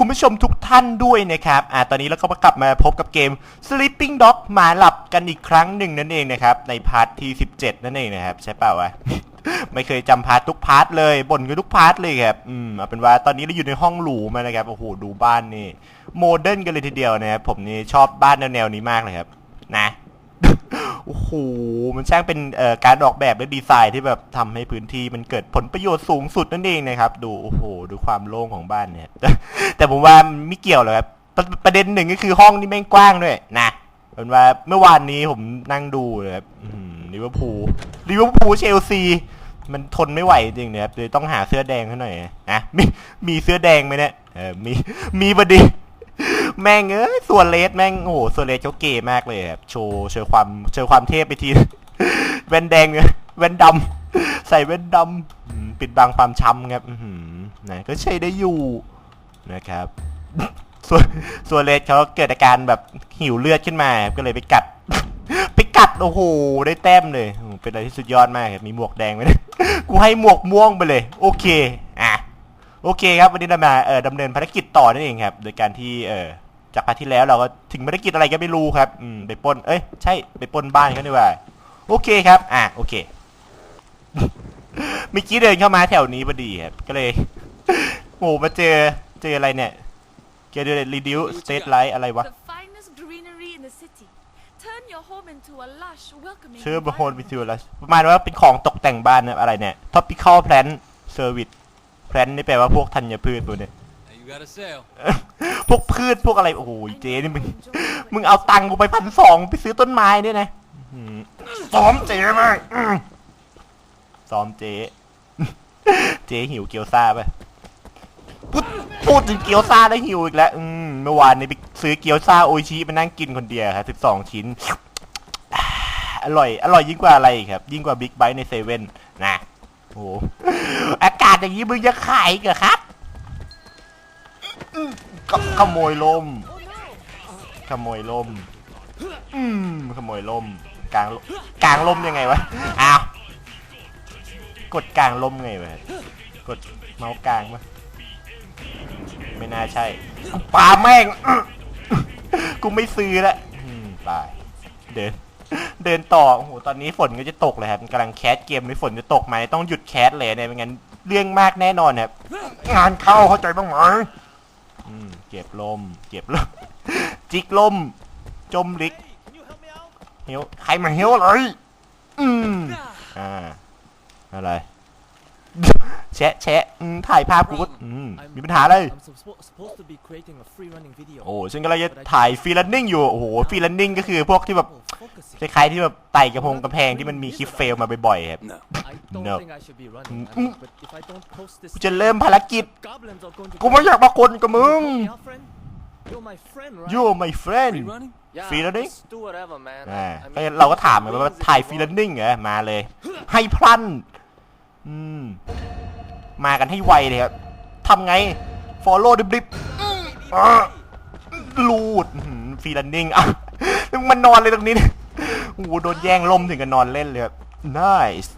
คุณผู้ชมทุกท่านด้วยนะครับอ่าตอนนี้เราก็มากลับมาพบกับเกม Sleeping Dog หมาหลับกันอีกครั้งหนึ่งนั่นเองนะครับ ในพาร์ทที่ 17 นั่นเองนะครับ ใช่เปล่าวะ ไม่เคยจำพาร์ททุกพาร์ทเลยบ่นกันทุกพาร์ทเลยครับอืมเอาเป็นว่าตอนนี้เราอยู่ในห้องหรูมานะครับโอ้โหดูบ้านนี่โมเดิร์นกันเลยทีเดียวนะครับผมนี่ชอบบ้านแนวๆนี้มากเลยครับ นะ โอ้โห มันช่างเป็นการออกแบบและดีไซน์ที่แบบทำให้พื้นที่มันเกิดผลประโยชน์สูงสุดนั่นเองนะครับ ดูโอ้โห ดูความโล่งของบ้านเนี่ย แต่ผมว่ามันไม่เกี่ยวหรอกครับประประเด็นหนึ่งก็คือห้องนี่แม่งกว้างด้วยนะเป็นว่าเมื่อวานนี้ผมนั่งดูเลยครับลิเวอร์พูลลิเวอร์พูลเชลซี มันทนไม่ไหวจริงๆนะครับเลยต้องหาเสื้อแดงให้หน่อยนะมีมีเสื้อแดงไหมเนี่ยเออมีมีบดี แม่งเอ้ยส่วนเลสแม่งโอ้โหส่วนเลสเขาเก๋มากเลยครับโชว์โชว์ความโชว์ความเทพไปที แว่นแดงเนี่ยแว่นดำใส่แว่นดำปิดบังความช้ำครับนะก็ใช้ได้อยู่นะครับ ส่วนส่วนเลสเขาเกิดอาการแบบหิวเลือดขึ้นมาก็เลยไปกัดไปกัดโอ้โหได้แต้มเลย เป็นอะไรที่สุดยอดมากครับมีหมวกแดงไหมเนี่ยกูให้หมวกม่วงไปเลย โอเคอะโอเคครับ วันนี้เรามาเอ่อดำเนินภารกิจต่อนั่นเองครับ โดยการที่เอ่อ จากพาร์ทที่แล้วเราก็ถึงภารกิจอะไรก็ไม่รู้ครับอืมไปปล้นเอ้ยใช่ไปปล้นบ้านเขาดีกว่าโอเคครับอะโอเคเมื่อกี้เดินเข้ามาแถวนี้พอดีครับก็เลยโอ้มาเจอเจออะไรเนี่ยเจอ reduce state light อะไรวะ The finest greenery in the city. Turn your home into a lush, welcoming ชื่อบโฮนวิ environment. ทูลัสประมาณว่าเป็นของตกแต่งบ้านนะอะไรเนี่ย topical plant service plant นี่แปลว่าพวกธัญพืชพวกเนี่ย Now you got a sale. พวกพืชพวกอะไรโอ้โหเจ๊นี่มึงมึงเอาตังค์กูไปพันสองไปซื้อต้นไม้เนี่ยนะอื้อหือซ้อมเจ๊มากอื้อซ้อมเจ๊เจ๊หิวเกี๊ยวซ่าไปะพูดพูดถึงเกี๊ยวซ่าได้หิวอีกแล้วอืมเมื่อวานนี้ไปซื้อเกี๊ยวซ่าโออิชิมานั่งกินคนเดียวครับสิบสองชิ้นอร่อย อร่อยยิ่งกว่าอะไรอีกครับ ยิ่งกว่าบิ๊กไบต์ในเซเว่นนะโอ้โหอากาศอย่างนี้มึงจะขายอีกเหรอครับอืม ขขโมยลม ขโมยลม อืมขโมยลม กลางกลางลมยังไงวะ อ้าว กดกลางลมไงวะ กดเมาส์กลางปะไม่น่าใช่ปาแม่ง กูไม่ซื้อละตาย เดิน เดินต่อ โอ้โห ตอนนี้ฝนก็จะตกเลยครับกำลังแคสเกมไม่ฝนจะตกไหมต้องหยุดแคสเลยเนี่ยไม่งั้นเรื่องมากแน่นอนครับ งานเข้าเข้าใจบ้างไหม เก็บลม เก็บลม จิกลม จมลิกเฮลใครมาเฮลเลย อืม อ่า อะไร แชะแชะอืมถ่ายภาพกูก็อืมมีปัญหาเลย I'm suppo- supposed to be creating a free running video. โอ้ฉันก็เลยจะถ่ายฟรีแลนนิ่งอยู่ โอ้โหฟรีแลนนิ่งก็คือพวกที่แบบ Oh, focusing. คล้ายๆที่แบบไต่กระพงกระแพงที่มันมีคลิปเฟลมาบ่อยๆครับ No. I don't No. think I should be running. I Mm. mean, but if I don't post this, กูจะเริ่มภารกิจ goblins are going to. กูไม่อยากมาคนกับมึง Call me out, friend? You're my friend, right? you my friend Free running? Yeah, Free running? just do whatever, man. อ่า I ก็ mean, เราก็ถามกันว่าถ่ายฟรีแลนนิ่งเหรอมาเลย ให้พลัน อืม มากันให้ไวเลยครับทำไง follow ดิบๆอืมอะลูดฟรีแลนนิ่งอะมึงมันนอนเลยตรงนี้เนี่ยโอ้โหโดนแย่งลมถึงกับนอนเล่นเลยครับ nice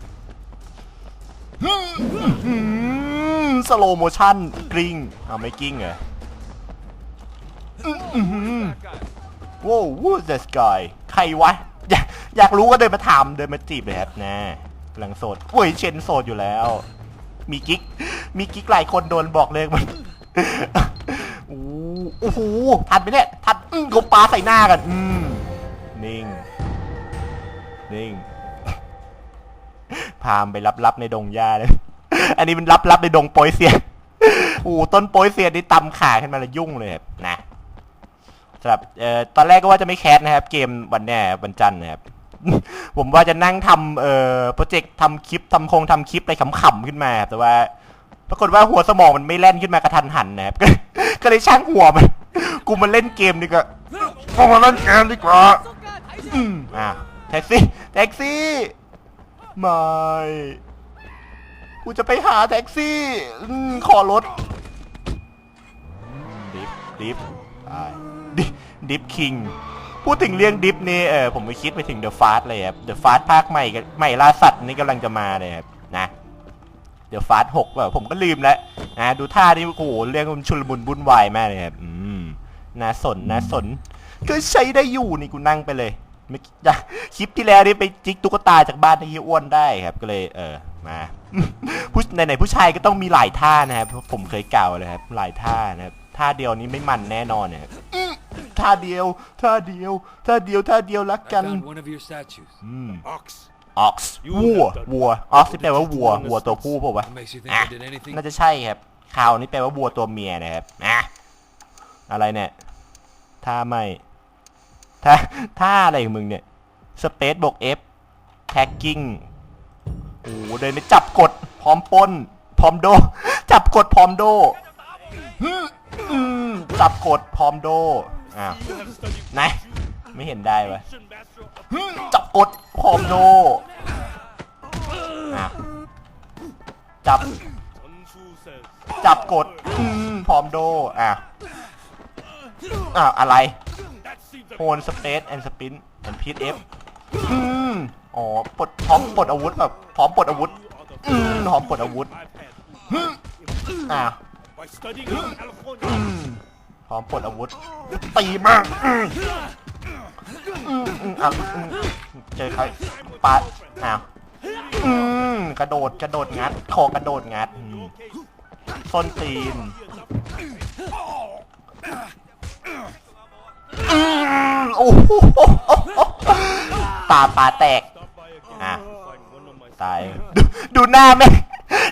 สโลโมชั่นกริ้งเอาไม่กิ้งเหรอว้าว who's this guy ใครวะ อยากอยากรู้ก็เดินมาถามเดินมาจีบเลยครับนะ กำลังโสดโอ้ยเชนโสดอยู่แล้ว มีกิ๊ก มีกิ๊กหลายคนโดนบอกเลยมันโอ้โหทันไหมเนี่ยทันอืมกบปลาใส่หน้ากัน อืมนิ่ง นิ่ง พามไปรับๆในดงหญ้าเลย อันนี้มันรับๆในดงโปยเซียโอ้ต้นโปยเซียนี่ตำขาขึ้นมาแล้วยุ่งเลยนะสำหรับเอ่อตอนแรกก็ว่าจะไม่แคสนะครับ เกมวันเนี้ยวันจันทร์นะครับ ผมว่าจะนั่งทำเอ่อโปรเจกต์ทำคลิปทำโครงทำคลิปอะไรขำๆขึ้นมาครับแต่ว่า ปรากฏว่าหัวสมองมันไม่แล่นขึ้นมากระทันหันนะครับก็ก็เลยช่างหัวมัน กูมาเล่นเกมดีกว่ากูมาเล่นเกมดีกว่าอืมอะแท็กซี่แท็กซี่ไม่กูจะไปหาแท็กซี่อืมขอรถดิฟดิฟไปดิดิฟคิง พูดถึงเรื่องดิฟนี่เออผมไปคิดไปถึงเดอะฟาสเลยครับเดอะฟาสภาคใหม่กับใหม่ล่าสัตว์นี่กำลังจะมาเลยครับนะเดี๋ยวฟาสหกแบบผมก็ลืมแล้วนะดูท่านี่โอ้โหเรื่องมันชุลมุนวุ่นวายมากเลยครับอืมน่าสนน่าสนก็ใช้ได้อยู่นี่กูนั่งไปเลยไม่คลิปที่แล้วนี่ไปจิกตุ๊กตาจากบ้านไอ้เฮียอ้วนได้ครับ ก็เลยเออมาผู้ในไหนๆผู้ชายก็ต้องมีหลายท่านะครับเพราะผมเคยกล่าวเลยครับหลายท่านะครับท่าเดียวนี้ไม่มันแน่นอนเนะครับอื้อ ท่าเดียวท่าเดียวท่าเดียวท่าเดียวรัก I กัน found one of your statues. อืม Ox. ออกซ์วัววัวออกซ์ที่แปลว่าวัววัวตัวผู้เปล่าวะ What makes you think อะ I did anything? น่าจะใช่ครับข่าวนี้แปลว่าวัวตัวเมียนะครับอะอะไรเนี่ยท่าไม่ท่าท่าอะไรของมึงเนี่ย สเปซบวกเอฟแท็กกิ้ง โอ้โหเดินไปจับกด พร้อมปล้น พร้อมโด จับกดพร้อมโดอืมอืมจับกดพร้อมโด อ้าวไหนไม่เห็นได้วะอืมจับกดพร้อมโดอ้าวจับ จับกดอืมพร้อมโดอะอ้าวอะไรโฮนสเปซแอนด์สปินแอนด์พีทเอฟอืมอ๋อปลดพร้อมปลดอาวุธแบบพร้อมปลดอาวุธอืมพร้อมปลดอาวุธอะ By studying in California. อืม พร้อมปลดอาวุธ ตีมากอืมอืมอะอืมเจอใครปาดอ้าวอืมกระโดดกระโดดงัดคอกระโดดงัดอืมส้นตีนอืมโอ้โหตาปลาแตกอะตายดูดูหน้าแม่ง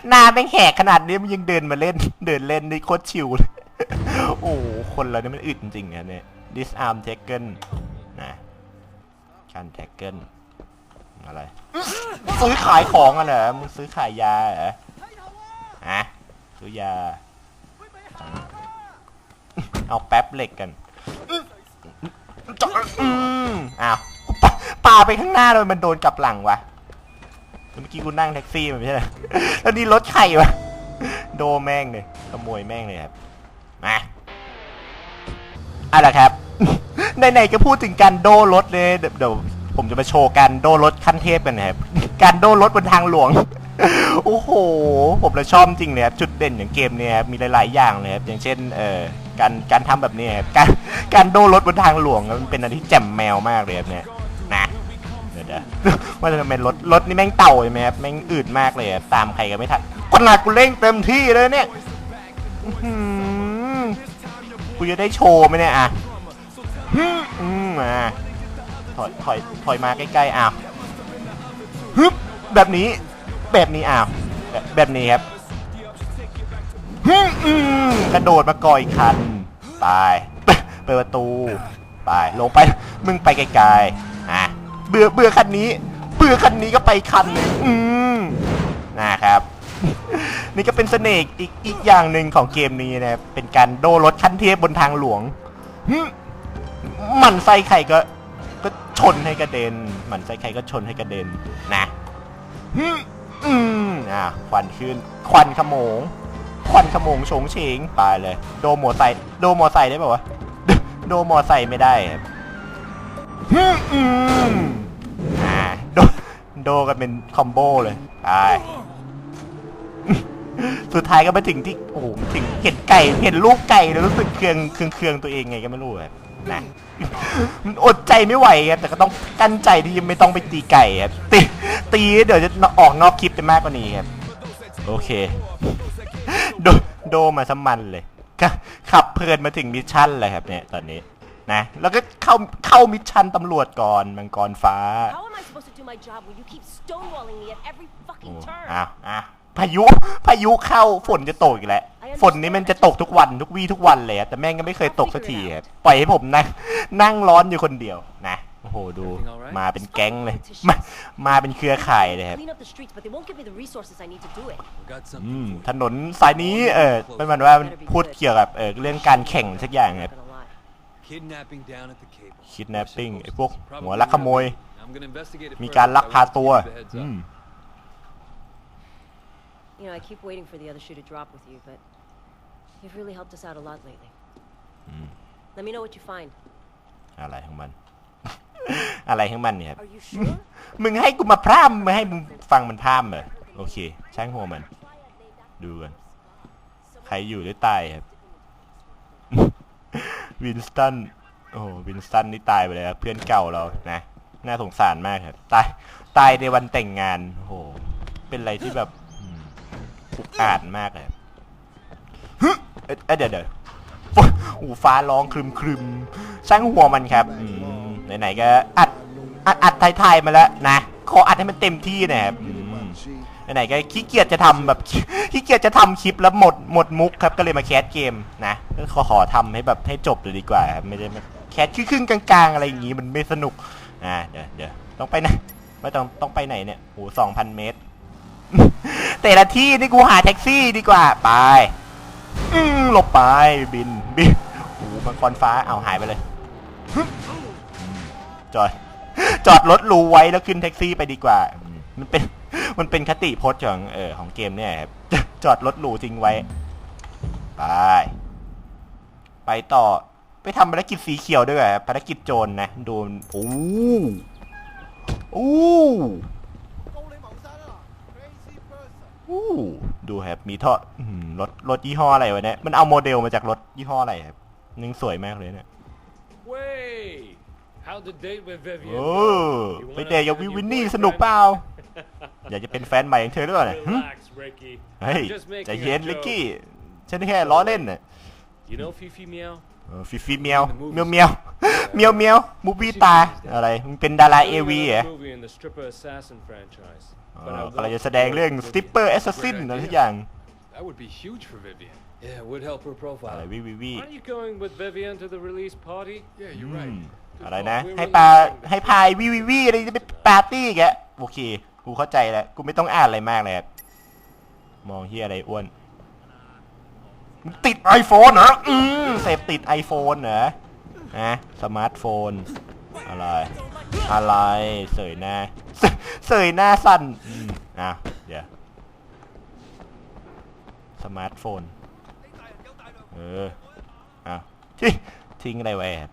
หน้าแม่งแหกขนาดนี้มันยังเดินมาเล่น เดินเล่นนี่โคตรชิวเลย โอ้คนเราเนี่ยมันอึดจริงๆนะเนี่ย disarm taken นะชัน taken อะไร ซื้อขายของอะเหรอมึงซื้อขายยาเหรอฮะซื้อยา เอาแป๊บเหล็กกันจะอืมอ้าวปาปาไปข้างหน้าเลยมันโดนกลับหลังวะเมื่อกี้กูนั่งแท็กซี่มันไม่ใช่เหรอแล้วนี่รถใครวะ โดแม่งเลยขโมยแม่งเลยครับ มาเอาละครับ ไหนๆก็พูดถึงการโดรถเลยเดี๋ยวผมจะมาโชว์การโดรถขั้นเทพกันนะครับ การโดรถบนทางหลวง โอ้โห ผมเลยชอบจริงเลยครับ จุดเด่นของเกมเนี่ยครับ มีหลาย ๆ อย่างเลยครับ อย่างเช่น เอ่อ การ การทำแบบนี้ครับ การ การโดรถบนทางหลวงมันเป็นอะไรที่แจ่มแมวมากเลยครับเนี่ย นะเดี๋ยวเดี๋ยวว่าจะเป็นรถ รถนี่แม่งเต่าใช่ไหมครับ แม่งอืดมากเลยครับ ตามใครก็ไม่ทันขนาดกูเร่งเต็มที่เลยเนี่ย กูจะได้โชว์ไหมเนี่ยอะอืมอะถอยถอยถอยมาใกล้ๆอ้าวฮึบแบบนี้แบบนี้อ้าวแบบนี้ครับฮึมอืมกระโดดมาก่อยคันไปเปิดประตูไปลงไปมึงไปไกลๆอะเบื่อเบื่อคันนี้ เบื่อคันนี้ก็ไปคันนึงอืมนะครับ นี่ก็เป็นเสน่ห์อีกอีกอย่างหนึ่งของเกมนี้นะครับเป็นการโดรถขั้นเทพบนทางหลวงหึหมันไส้ใครก็ ก็ชนให้กระเด็นหมันไส้ใครก็ชนให้กระเด็นนะหึอืมอะควันขึ้นควันขโมง ควันขโมงโฉงเฉงไปเลย โดมอไซค์โดมอไซค์ได้ป่าวะ โดมอไซค์ไม่ได้ครับฮึ่มอืมอ่าโดโดกันเป็นคอมโบเลยไป สุดท้ายก็มาถึงที่โอ้โหถึงเห็นไก่ เห็นลูกไก่แล้วรู้สึกเคืองเคืองเคืองตัวเองไงก็ไม่รู้ครับนะมันอดใจไม่ไหวครับแต่ก็ต้องกั้นใจที่ยังไม่ต้องไปตีไก่ครับตีตีเดี๋ยวจะออกนอกคลิปไปมากกว่านี้ครับโอเค โดโดมาสมันเลยก็ขับเพลินมาถึงมิชชั่นเลยครับเนี่ยตอนนี้นะแล้วก็เข้าเข้ามิชชั่นตำรวจก่อนมังกรฟ้า How am I supposed to do my job when you keep stonewalling me at every โอ้ fucking turn? อ้าวอ้าว พายุ พายุเข้าฝนจะตกอีกแล้ว ฝนนี่มันจะตกทุกวันทุกวี่ทุกวันเลยอะแต่แม่งก็ไม่เคยตกสักทีครับปล่อยให้ผมนั่งนั่งร้อนอยู่คนเดียวนะ โอ้โหดู มาเป็นแก๊งเลย มามาเป็นเครือข่ายเลยครับ Clean up the streets, but they won't give me the resources I need to do it. We got อื something ม for ถนนสายนี้เออเป็นเหมือนว่ามันพูดเกี่ยวกับเออเรื่องการแข่งสักอย่างครับ Not gonna lie. you. Kidnapping down at the cable. Kidnapping We're ไอ้พวก supposed to หัวลักขโมย I'm gonna investigate it มี first, การ but ลัก I พา wanted to ตัว give you the heads อื up. ม You know, I keep waiting for the other shoe to drop with you, but you've really helped us out a lot lately. Let me know what you find. อะไรของมัน อะไรของมันเนี่ยครับ Are you sure? มึงให้กูมาพร่ำมึงให้มึงฟังมันพร่ำเหรอโอเค ช่างหัวมัน ดูกัน ใครอยู่หรือตายครับ วินสตัน โอ้โหวินสตันนี่ตายไปเลยครับเพื่อนเก่าเรา นะ น่าสงสารมากครับ ตาย ตายในวันแต่งงาน โอ้โหเป็นอะไรที่แบบ อุกอาจมากเลยเอ๊ะเดี๋ยวเดี๋ยวโอ้ฟ้าร้องครึมครึมช่างหัวมันครับไหนๆก็อัดอัดอัดไทยๆมาแล้วนะขออัดให้มันเต็มที่นะครับไหนๆก็ขี้เกียจจะทำแบบขี้เกียจจะทำคลิปแล้วหมดหมดมุกครับก็เลยมาแคสเกมนะก็ขอขอทำให้แบบให้จบเลยดีกว่าครับไม่ได้มาแคสครึ่งกลางๆ อะไรอย่างงี้มันไม่สนุกอ่าเดี๋ยวเดี๋ยวต้องไปไหนไม่ต้องต้องไปไหนเนี่ยโหสองพันเมตร แต่ละที่นี่กูหาแท็กซี่ดีกว่า ไป อืมหลบไปบินบินโอ้มังกรฟ้าเอาหายไปเลยจอดจอดรถรูไว้แล้วขึ้นแท็กซี่ไปดีกว่า มันเป็น มันเป็นคติพจน์ของเออของเกมเนี่ยครับจอดรถรูทิ้งไว้ ไป ไปต่อ ไปทำภารกิจสีเขียวด้วยครับภารกิจโจรนะโดนโอ้โอ้ อ้ดูครับมีท่ออื้อหือรถรถยี่ห้ออะไรวะเนี่ยมันเอาโมเดลมาจากรถยี่ห้ออะไรครับนึงสวยมากเลยเนี่ย Way! How the date with Vivian? โอ้ You ไป wanna เดทกับ tell วิ your วินนี่ boyfriend? สนุกเปล่าอยากจะเป็นแฟนใหม่ของเธอหรือเปล่าเนี่ยหึ Relax, Ricky. เฮ้ย I'm just ใจ making เย็น a ลิก joke. กี้ ฉันแค่ล้อเล่นน่ะ You know Fifi Meow? เออฟิฟิเมียวเมียวเมียวเมียวเมียวมูฟี่ตาอะไรมึงเป็นดาราเอ Doing วีเหรอ another movie in the Stripper Assassin franchise. เอ But อ I กำลัง love จะแสดงเรื่อง working ส with ติปเปอร์ Vivian. แอสซัสซินอะไรทุกอย่าง That would be huge for Vivian. Yeah, it would help her อะไร profile. วิวิวิ Aren't you going with Vivian to the release party? Yeah, อื you're ม right. อะไรนะ We're ให้ปลา releasing the ให้พายวิวิวิอะไรจะไปปาร์ตี้แกโอเค กูเข้าใจแล้ว กูไม่ต้องอ่านอะไรมากเลยครับมองเฮียอะไรอ้วนติด iPhone เหรออืมเสพติด iPhone เหรอนะสมาร์ทโฟน อะไร อะไรเสยหน้าเสยเสยหน้าสั้นอืมอะเดี๋ยวสมาร์ทโฟนเอออ้าวทิ้งทิ้งอะไรไว้ครับ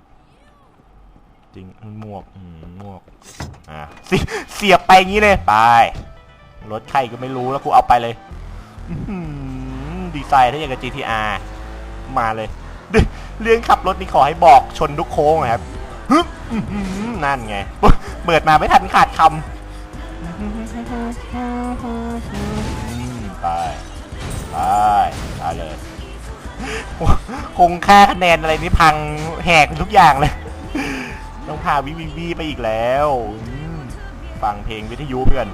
ทิ้งหมวกอืมหมวกอะเสียเสียบไปอย่างนี้เลยไปรถใครก็ไม่รู้แล้วกูเอาไปเลยอื้อหือดีไซน์ถ้าอย่างกับ GTR มาเลยเรื่องเรื่องขับรถนี่ขอให้บอกชนทุกโค้งนะครับ ฮึบอื้อหือนั่นไง เปิดมาไม่ทันขาดคำอืมไปไปไปเลย คงค่าคะแนนอะไรนี่พังแหกทุกอย่างเลย ต้องพาวิวิวีไปอีกแล้วอืมฟังเพลงวิทยุเพื่อน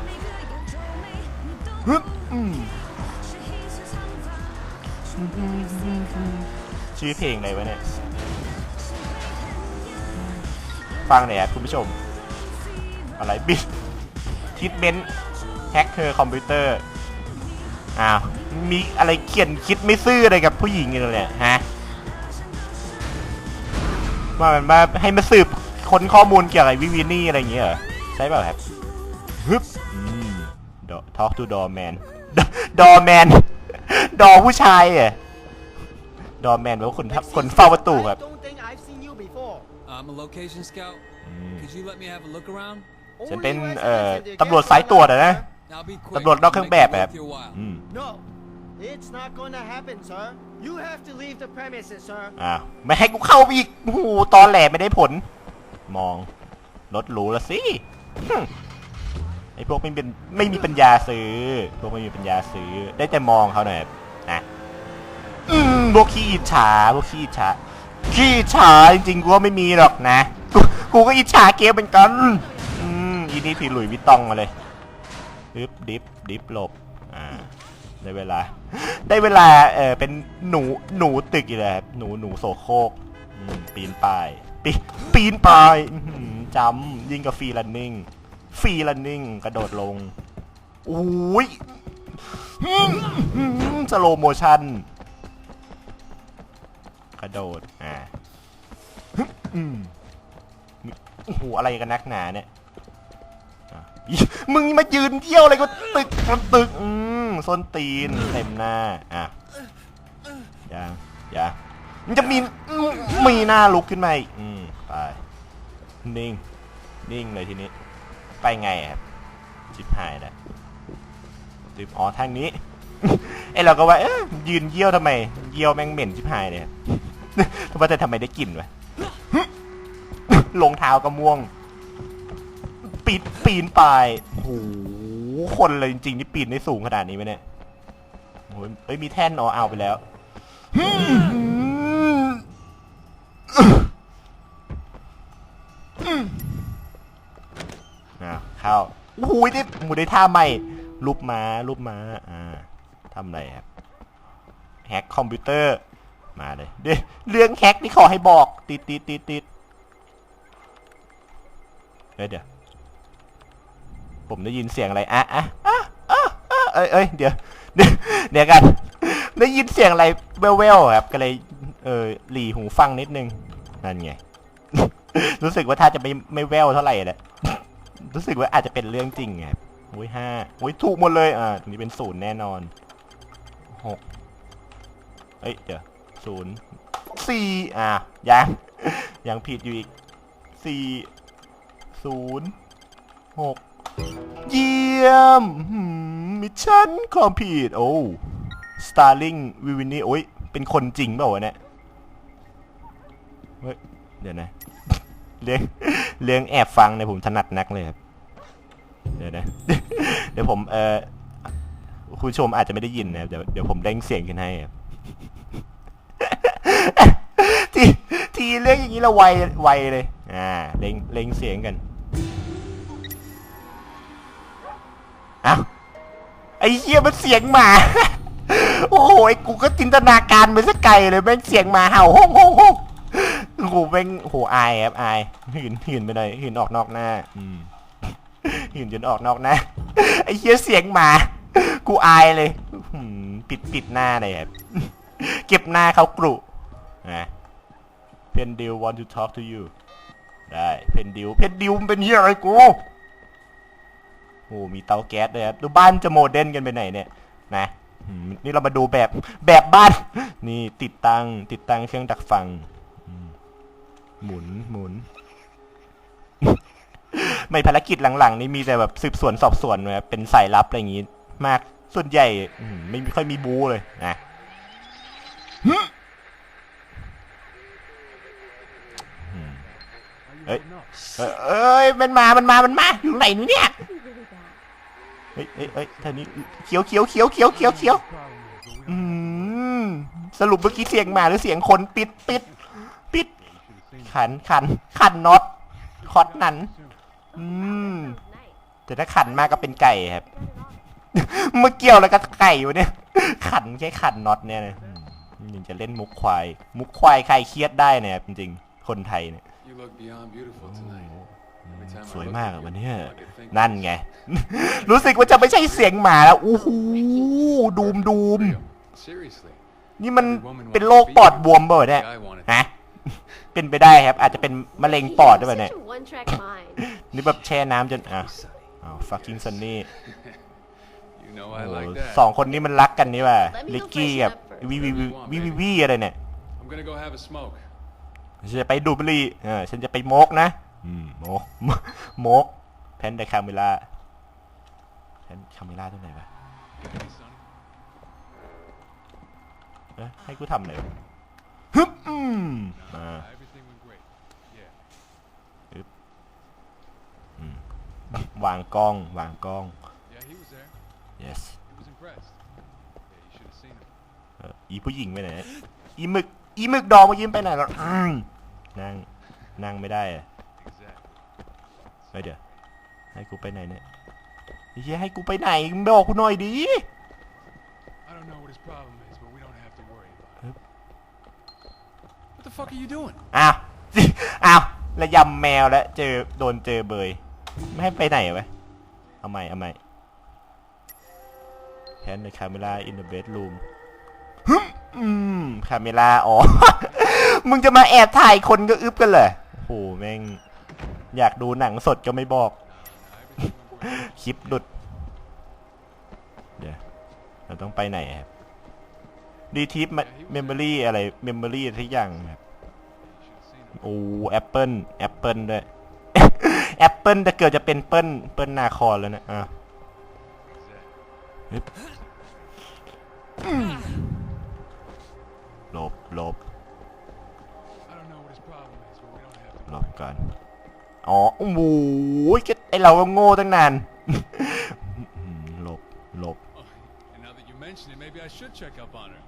ฮึบอืมชื่อเพลงอะไรวะเนี่ย ฟังหน่อยครับคุณผู้ชม อะไรบิดทิทเมนแฮกเธอคอมพิวเตอร์ อ้าว มีอะไรเขียนคิดไม่ซื่ออะไรกับผู้หญิงเลยเนี่ยฮะว่ามันมาให้มาสืบค้นข้อมูลเกี่ยวกับวิวินี่อะไรอย่างเงี้ยเหรอใช่เปล่าครับฮึบอืมดอ talk to door man ดอแมน ดอผู้ชายเหรอดอแมนแปลว่าคนทับคนเฝ้าประตูครับ I don't think I've seen you before. I'm a location scout. Could you let me have a look around? ฉัน Only เป็น you เอ่อ residents in the ตำรวจสายตรวจอะนะ Now be quick. ตำรวจนอกเครื่องแบบ Make it แบบ worth your while. อืม No, it's not gonna happen, sir. You have to leave the premises, sir. อ้าวไม่ให้กูเข้าไปอีกโอ้โหตอนแหลไม่ได้ผล มองรถหรูละสิหึ่มไอ้พวกไม่เป็นไม่มีปัญญาซื้อ พวกไม่มีปัญญาซื้อ ได้แต่มองเขาหน่อยนะอืมพวกขี้อิจฉาพวกขี้อิจฉา ขี้ฉาจริงๆกูว่าไม่มีหรอกนะ กูกูก็อิจฉาเกมเหมือนกัน อืมอีนี่ถือหลุยวิตองมาเลยดิฟดิฟดิฟหลบ อ่า ได้เวลา ได้เวลา เออเป็นหนู หนูตึกอีกแล้วครับหนู หนูโสโครกอืมปีนป่าย ปีปีนป่ายอื้อหือจำยิ่งกับฟรีลันนิ่ง ฟรีลันนิ่ง กระโดดลงโอ้ยสโลโมชั่น กระโดด อ่าฮึบอืมโอ้โห อะไรกันนักหนาเนี่ยอะอีมึงมายืนเที่ยวอะไรก็ตึกบนตึก อืมส้นตีนเต็มหน้า อะยังยังมันจะมีอืมมีหน้าลุกขึ้นมาอีก อืม ไป นิ่ง นิ่งเลยทีนี้ ไปไงอะครับชิบหายแล้วจิบอ๋อทางนี้ ไอเราก็ว่า เอ๊ะยืนเยี่ยวทำไม เยี่ยวแม่งเหม็นชิบหายเลย ว่าแต่ทำไมได้กลิ่นวะรองเท้าก็ม่วงปิดปีนไปโอ้โหคนเลยจริงๆนี่ปีนได้สูงขนาดนี้ไหมเนี่ยโอ้ยเอ้ยมีแท่นอ๋อเอาไปแล้วอะเข้าโอ้โหได้หมูได้ท่าใหม่รูปม้ารูปม้าอ่าทำอะไรครับแฮกคอมพิวเตอร์ มาเลยเดี๋ยวเรื่องแฮกนี่ขอให้บอก ติดติดติดติดเฮ้ยเดี๋ยว ผมได้ยินเสียงอะไรอะอะอะอะเอ้ยเอ้ยเดี๋ยวเดี๋ยวกันได้ยินเสียงอะไรเวลๆครับก็เลยเออหลีหูฟังนิดนึงนั่นไง รู้สึกว่าถ้าจะไม่ไม่แววเท่าไหร่แหละรู้สึกว่าอาจจะเป็นเรื่องจริงไงครับโอ้ยห้าโอ้ยถูกหมดเลยอ่าตรงนี้เป็นศูนย์แน่นอนหกเอ้ยเดี๋ยว ศูนย์สี่อะยังยังผิดอยู่อีกสี่ศูนย์หกเยี่ยมมิชชั่นคอมพิวโอ้สตาร์ลิงวิวินนี่โอ้ยเป็นคนจริงเปล่าวะเนี่ยเฮ้ยเดี๋ยวนะเรื่องเรื่องแอบฟังเนี่ยผมถนัดนักเลยครับเดี๋ยวนะเดี๋ยวผมเออคุณผู้ชมอาจจะไม่ได้ยินนะครับเดี๋ยวเดี๋ยวผมเด้งเสียงขึ้นให้ครับ ที ทีเรื่องอย่างนี้เราไวไวเลย อ่าเล่งเล่งเสียงกันอ้าวไอ้เหี้ยมันเสียงหมา โอ้โหไอ้กูก็จินตนาการไปสักไกลเลยแม่งเสียงหมาเห่าห้องห้องห้องโอ้โหแม่งโอ้โหอายครับอายหืนหืนไปหน่อยหืนออกนอกหน้า อืมหืนจนออกนอกหน้าไอ้เหี้ยเสียงหมา กูอายเลยปิดปิดหน้าเลยครับเก็บหน้าเขากรุนะ เพนดิว want to talk to you ได้เพนดิวเพนดิวมันเป็นเหี้ยอะไรกูโอ้มีเตาแก๊สด้วยครับดูบ้านจะโมเดิร์นกันไปไหนเนี่ยนะนี่เรามาดูแบบแบบบ้าน นี่ติดตั้งติดตั้งเครื่องดักฟัง หมุนหมุน ไม่ภารกิจหลังๆ นี่มีแต่แบบสืบสวนสอบสวนนะครับเป็นสายลับอะไรอย่างงี้ มากส่วนใหญ่ไม่ค่อยมีบูเลยนะอืม เอ้ยเอ้ยเอ้ยมันมามันมามันมาอยู่ไหนนี่เนี่ยเฮ้ยเฮ้ยเฮ้ยท่านี้เขียวเขียวเขียวเขียวเขียวเขียวอืมสรุปเมื่อกี้เสียงหมาหรือเสียงคนปิดปิดปิด ขันขันขันน็อตคอตนั้น อืมแต่ถ้าขันมากก็เป็นไก่ครับ เมื่อเกี่ยวแล้วก็ไก่อยู่เนี่ย ขันแค่ขันน็อตเนี่ยนะอืมยังจะเล่นมุกควาย มุกควายใครเครียดได้เนี่ยจริงๆ คนไทยเนี่ย You look beyond beautiful tonight. Every time I สวย look มาก at อะ you, วันเนี้ย I could think นั่นไง รู้สึกว่าจะไม่ใช่เสียงหมาแล้วอู้หูดูมดูม real. Seriously. นี่มันเป็นโรคปอดบวมเปล่าวะเนี่ย The guy wanted ฮะเป็นไปได้ครับ อาจจะเป็นมะเร็งปอดด้วยป่ะเนี่ย Such a one-track mind. นี่แบบแช่น้ำจนอะอ้าว fucking sunny You know โอ้ I โห like that. สองคนนี้มันรักกันนี่ว่ะ Let me go ลิกกี้ freshen กับ up first. วิวิวิวิวิวิอะไรเนี่ย ฉันจะไปดูดบุหรี่เออฉันจะไปโมกนะอืมโมกโมกแพนไดคาเมล่าแพนคาเมล่าตัวไหนวะเอ้ให้กูทำหน่อยฮึบอืมอ่า Everything went great. Yeah. วางกล้องวางกล้อง Yeah, he was there. yes He was impressed. Yeah, you should have seen him. เอออีผู้หญิงไปไหนอีหมึก อีหมึกดองมายิ้มไปไหนแล้วอืมนั่งนั่งไม่ได้อะ Exactly. เฮ้ยเดี๋ยว ให้กูไปไหนเนี่ยไอ้เหี้ยให้กูไปไหนมึงบอกกูหน่อยดิ I don't know what his problem is, but we don't have to worry about it. What the fuck are you doing? อ้าว อ้าวระยำแมวแล้วเจอโดนเจอเบย ไม่ให้ไปไหนวะเอาใหม่เอาใหม่แพนในคาเมล่า in the bedroom ฮึมอืมคาเมล่าอ๋อ มึงจะมาแอบถ่ายคนก็อึบกันเหรอโอ้โหแม่ง อยากดูหนังสดก็ไม่บอก คลิปหลุด เดี๋ยว เราต้องไปไหนครับดีทิปเมมโมรี่อะไรเมมโมรี่ทุกอย่างครับโอ้แอปเปิลแอปเปิลด้วยแอปเปิลแต่เกิดจะเป็นเปิ้ลเปิ้ลนาคอนแล้วนะอะ หลบหลบ I don't know what his problem is, but we don't have to หล worry. บก่อนอ๋อโอ้โหก็ไอเราก็โง่ตั้งนานอืมหลบหลบ Oh, and now that you mention it, maybe I should check up on her.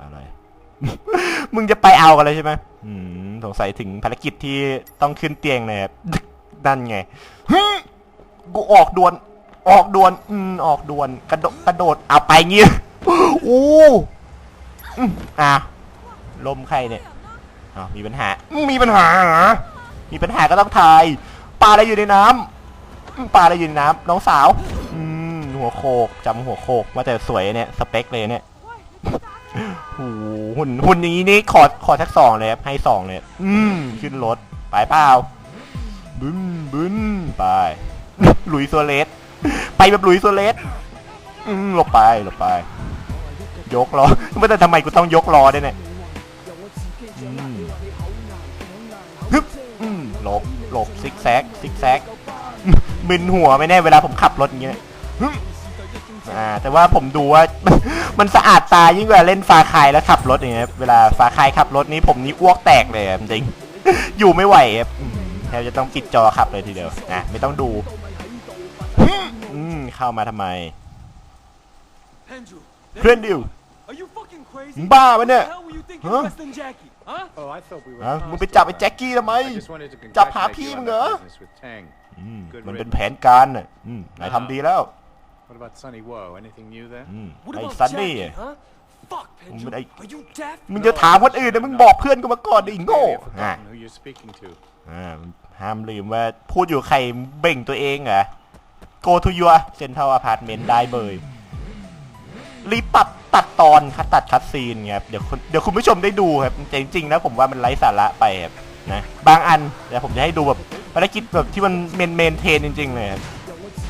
อะไร มึงจะไปเอากันเลยใช่ไหมอืมสงสัยถึงภารกิจที่ต้องขึ้นเตียงเลยครับนั่นไงฮึกูออกดวน ออกดวน อืม ออกดวน กระโดดกระโดด เอาไปงี้ อู้ อืมอะลมใครเนี่ยอ้าวมีปัญหามีปัญหาเหรอมีปัญหาก็ต้องทายปลาอะไรอยู่ในน้ำอืมปลาอะไรอยู่ในน้ำน้องสาวอืมหัวโคกจำหัวโคกว่าแต่สวยเนี่ยสเปคเลยเนี่ยโอ้โหหุ่นหุ่นอย่างนี้นี่ขอขอสักสองเลยครับให้สองเลยอืมขึ้นรถไปเปล่าบึ้นบึ้นไปหลุยส์โซเลสไปแบบหลุยส์โซเลสอืมหลบไปหลบไป ยกล้อไม่แต่ทำไมกูต้องยกล้อด้วยเนี่ยอืมฮึบอืมหลบหลบซิกแซกซิกแซกมึนหัวไม่แน่เวลาผมขับรถอย่างเงี้ยฮึบอ่าแต่ว่าผมดูว่ามันสะอาดตายิ่งกว่าเล่นฟาคายแล้วขับรถอย่างเงี้ยเวลาฟาคายขับรถนี้ผมนี่อ้วกแตกเลยอะจริงอยู่ไม่ไหวครับอืมแทบจะต้องปิดจอขับเลยทีเดียวนะไม่ต้องดูอืมเข้ามาทำไม Andrew, เพื่อนดิว are you fucking มึ crazy? งบ้าปะเนี่ย How were you think Huh? you're less than Jackie? Huh? Oh, I thought we were. ฮะ past มึงไปจับไอ้ all แจ็ค that. กี้ทำไม I just wanted to จับหา congratulate พี่ you มึ on งเหรอ that business with Tang. อืม Good มันเป็น riddance. แผนการน่ะอืมนายทำดีแล้ว What about Sonny Woe? Anything new there? อืม What ไอ้ about ซันนี่ Jackie, huh? Fuck, Mình Pedro. đây. Are you deaf? มึงจะถามคนอื่นนะมึงบอกเพื่อนกูมาก่อนดิไอ้โง่ Maybe I've อะ forgotten who you're speaking to. อ่าห้ามลืมว่าพูดอยู่ใครเบ่งตัวเองเหรอ go to your central apartment ได้เบย รีบตัดตัดตอนคัดตัดคัดซีนครับเดี๋ยวคุณเดี๋ยวคุณผู้ชมได้ดูครับแต่จริงๆนะผมว่ามันไร้สาระไปครับนะบางอันเดี๋ยวผมจะให้ดูแบบภารกิจแบบที่มันเมนเมนเทนจริง ๆ เลยครับ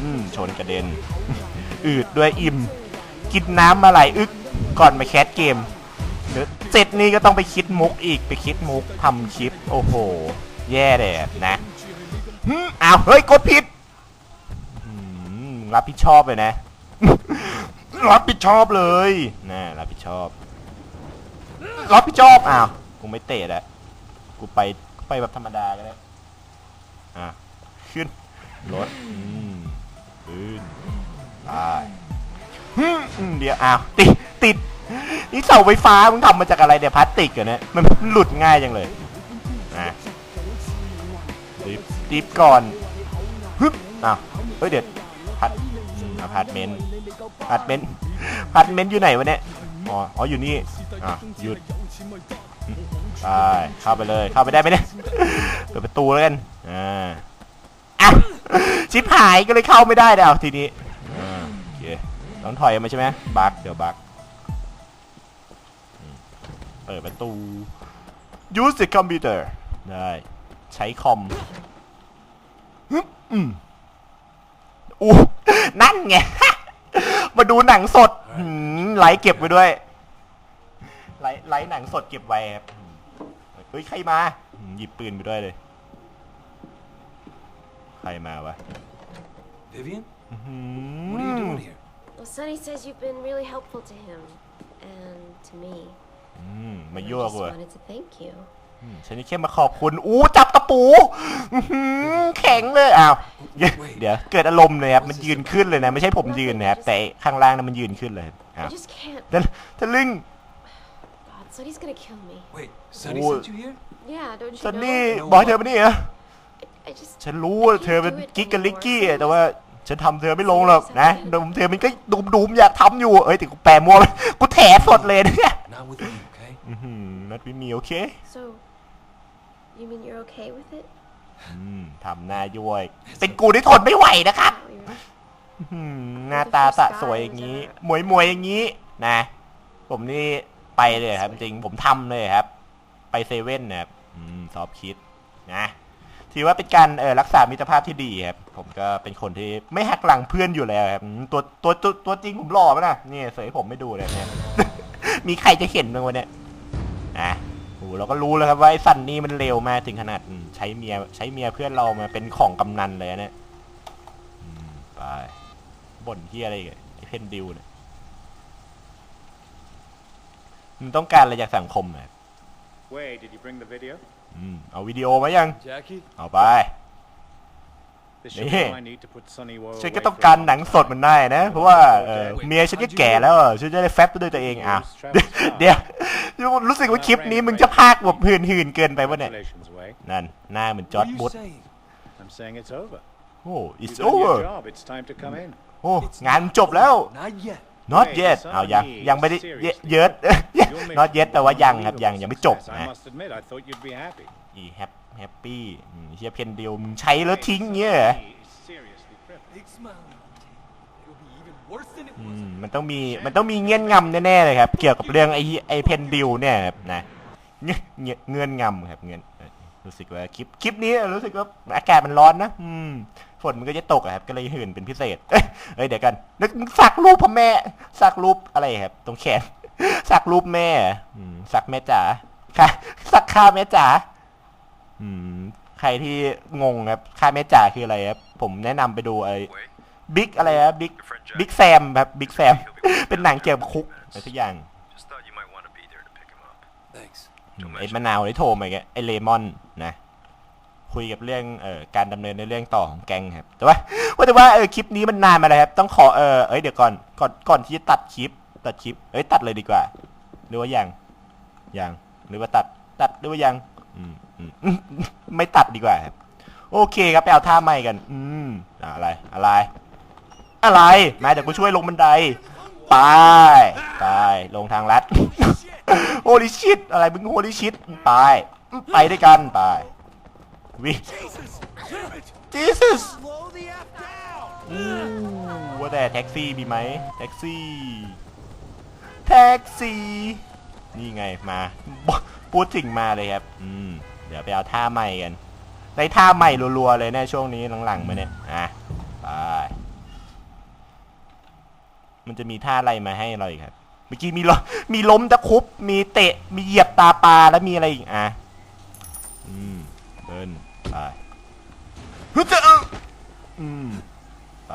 อืมชนกระเด็น อืดด้วยอิ่ม กินน้ำมาหลายอึกก่อนมาแคสเกมเดี๋ยวเสร็จนี่ก็ต้องไปคิดมุกอีกไปคิดมุกทำคลิป โอ้โห แย่เลยนะหึอ้าวเฮ้ยกดผิดอืมรับผิดชอบเลยนะ รับผิดชอบเลยนะรับผิดชอบ รับผิดชอบอ้าวกูไม่เตะแล้วกูไปไปแบบธรรมดาก็ได้อะขึ้นรถอืมขึ้นไปอืมอืมเดี๋ยวอ้าวติดติดนี่เสาไฟฟ้ามึงทำมาจากอะไรเนี่ยพลาสติกเหรอเนี่ยมันหลุดง่ายจังเลยนะรีบรีบก่อนฮึบอ้าวเฮ้ยเดี๋ยวพัด อพาร์ตเมนต์อพาร์ตเมนต์อพาร์ตเมนต์อยู่ไหนวะเนี่ยอ๋ออ๋ออยู่นี่อะหยุดอืมไปเข้าไปเลยเข้าไปได้ไหมเนี่ยเปิดประตูแล้วกันอ่าอะชิบหายก็เลยเข้าไม่ได้เดี๋ยวทีนี้อ่าโอเคต้องถอยมาใช่ไหมบักเดี๋ยวบักอืมเปิดประตู use the computer ได้ใช้คอมฮึบอืม อู้นั่นไง มาดูหนังสดหืมไลฟ์เก็บไว้ด้วย ไลฟ์ไลฟ์หนังสดเก็บไว้ครับอืมเฮ้ย ใครมาอืมหยิบปืนไปด้วยเลย ใครมาวะ Vivian? อื้อหื What are you อ doing here? Well, Sonny says you've been really helpful to him and to me. อืม and มา I ยั่ว just กูเหรอ wanted to thank you. อืมฉันนี่แค่มาขอบคุณ อู้จับตะปูอื้อหือแข็งเลยอ้าวเดี๋ยวเดี๋ยวเกิดอารมณ์เลยครับมันยืนขึ้นเลยนะ ไม่ใช่ผมยืนนะครับแต่ข้างล่างนั้นมันยืนขึ้นเลยอ้าว I just can't. ทะทะลึ่ง God, Sonny's gonna kill me. Wait, Sonny Ủa. sent you here? Yeah, don't you ซัน know? นี่บอกให้เธอมานี่เหรอ I, I just. ฉันรู้ว่าเธอเป็นกิ๊กกับลิกกี้อะแต่ว่าฉันทำเธอไม่ลงหรอกนะดมเธอมันก็ดุมดุมๆอยากทำอยู่ เอ้ยแต่กูแปลมั่วไปกูแถสดเลยเนี่ย Not with me, okay? อือหือนัดวิมีโอเค So, you mean you're okay with it? อืมทำหน้าย้วย เป็นกูที่ทนไม่ไหวนะครับ Wow, you're- อืมหน้าตาสะสวยอย่างนี้มวยมวยอย่างนี้ นะ ผมนี่ไปเลยครับ จริงผมทำเลยครับ ไปเซเว่นนะครับอืมซอฟคิดนะ ถือว่าเป็นการเออรักษามิตรภาพที่ดีครับ ผมก็เป็นคนที่ไม่หักหลังเพื่อนอยู่แล้วครับอืมตัวตัวตัวตัวจริงผมหล่อไหมนะนี่เสยผมไม่ดูเลยเนี่ย มีใครจะเห็นบ้างวะเนี่ยนะโอ้เราก็รู้แล้วครับว่าไอ้สันนี่มันเร็วมากถึงขนาดใช้เมียใช้เมียเพื่อนเรามาเป็นของกำนันเลยนะเนี่ยไปบ่นเฮียอะไรกอะไอ้เพนดิวเนี่ยมันต้องการอะไรจากสังคมอะ Way, เอาวิดีโอมายัง Jackie, เอาไป Woe ฉัน away ก็ต้อง for การ a หนัง long สดมันได้นะ เพราะว่าเอ่อเมียฉันก็แก่แล้วอะฉันจะได้แฟบด้วยตัวเองอ้าวเดี๋ยวรู้สึกว่าคลิปนี้มึงจะพากแบบหื่นๆเกินไปวะเนี่ย Congratulations, Way. นั่นหน้าเหมือนจอร์ด What are บุ you ต saying? I'm saying it's over. โอ้ it's You've done over your job. It's time to come in. โอ้งานจบแล้ว Not yet. not Wait, yet it's เอายัง on me. ยังไม่ได้เย Seriously. เยิด Your not mission yet was แต่ว่ายังครับ unbelievable ยังยังไม่จบ success. นะ I must admit, I thought you'd be happy. อีแฮป แฮปปี้เฮียเพนเดียวมึงใช้แล้วทิ้งเงี้ยมันต้องมีมันต้องมีเงื่อนงำแน่ๆเลยครับ เกี่ยวกับเรื่องไอ้ไอ้เพนดิวเนี่ยนะเงื่อนงำครับเงื่อนรู้สึกว่าคลิปคลิปนี้รู้สึกว่าอากาศมันร้อนนะอืมฝนมันก็จะตกครับก็เลยหื่นเป็นพิเศษเอ้ยเดี๋ยวกันนึกสักรูปพ่อแม่ สักรูปอะไรครับ ตรงแขนสักรูปแม่สักแม่จ๋าค่ะสักข้าแม่จ๋า อืมใครที่งงครับข้าแม่จ๋าคืออะไรครับผมแนะนำไปดูไอ้บิ๊กอะไรครับบิ๊กบิ๊กแซมครับบิ๊กแซม เป็นหนังเกี่ยวกับคุกอะไรทุกอย่าง Just thought you might want to be there to pick him up. Thanks. ไอ้มะนาวได้โทรมาแกไอ้เลมอนนะ คุยกับเรื่องเอ่อการดำเนินในเรื่องต่อของแก๊งครับ แต่ว่าว่าแต่ว่าเออคลิปนี้มันนานมาแล้วครับ ต้องขอเออเอ้ยเดี๋ยวก่อนก่อนก่อนที่จะตัดคลิป ตัดคลิปเอ้ยตัดเลยดีกว่า หรือว่ายังยังหรือว่าตัดตัดหรือว่ายังอืมอืม ไม่ตัดดีกว่าครับโอเคครับไปเอาท่าใหม่กัน อืมอะอะไรอะไร อะไรมาเดี๋ยวกูช่วยลงบันไดไปไปลงทางลัดโฮลิชิตอะไรมึงโฮลิชิตไปไปด้วยกันไปวิ Jesus Slow the F down! อู้ว่าแต่แท็กซี่มีไหมแท็กซี่ แท็กซี่ นี่ไงมา พูดถึงมาเลยครับ อืม เดี๋ยวไปเอาท่าใหม่กันได้ท่าใหม่รัวๆเลยแน่ช่วงนี้หลังๆมาเนี่ยอะไปมันจะมีท่าอะไรมาให้เราอีกครับเมื่อกี้มีลมมีล้มตะครุบมีเตะมีเหยียบตาปลาแล้วมีอะไรอีกอะอืมเดินไปฮึจะเอออืมไป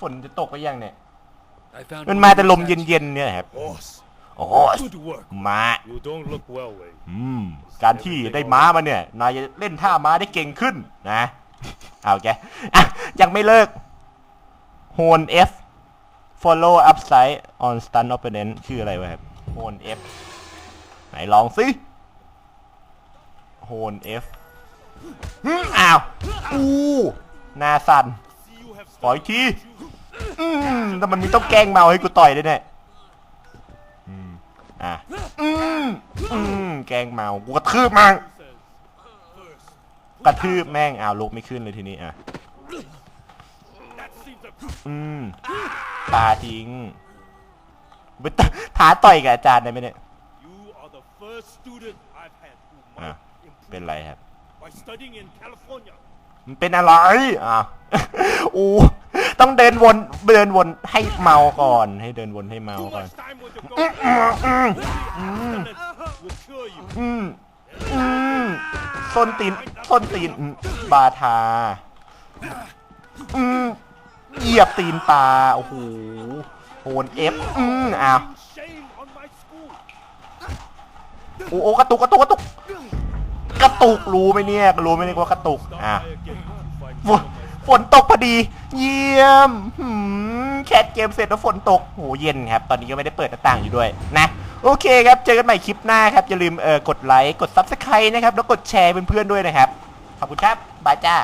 ฝนจะตกก็ยังเนี่ย I found มันมาแต่ลมเย็นๆเนี่ยครับ Horse. โอ้โห Good work. ม้า You don't look well, Way. อืมการที่ได้ม้ามาเนี่ย นายจะเล่นท่าม้าได้เก่งขึ้นนะ เอาแกอะ ยังไม่เลิก Horn F follow upside on stun opponent ชื่ออะไรวะครับ Horn F ไหนลองสิ Horn F อืมอ้าว อู้หน้าสั่นปล่อยที อืมแต่มันมีต้องแกล้งเมาให้กูต่อยด้วยเนี่ยอืม อะอืมอืมแกล้งเมา กูกระทืบมังกระทืบแม่งอ้าวลุกไม่ขึ้นเลยทีนี้อะอืมปาทิ้งไปตท้าต่อยกับอาจารย์ได้ไหมเนี่ย You are the first student I've had who อะ might เป็น improve ไรครับ by studying in California. มันเป็นอะไรอ้าวอู้ ต้องเดินวนเดินวนให้เมาก่อน ให้เดินวนให้เมา Too ก่อน much time with your girlfriend. will cure you. อืมอืมส้นตีนส้นตีนอืมบาทา อืมเหยียบตีนปลาโอ้โหโหนเอฟอืมอ้าว Shame on my school. โอ้โอ้กระตุกกระตุกกระตุกกระตุกรู้ไหมเนี่ยรู้ไหมเนี่ยว่ากระตุกอะ I again find ฝนตกพอดี เยี่ยมหืมแคทเกมเสร็จแล้วฝนตกโหเย็นครับ ตอนนี้ก็ไม่ได้เปิดหน้าต่างอยู่ด้วยนะโอเคครับ เจอกันใหม่คลิปหน้าครับ อย่าลืมเออกดไลค์ กด Subscribe นะครับ แล้วกดแชร์เพื่อนๆด้วยนะครับ ขอบคุณครับ บายจ้า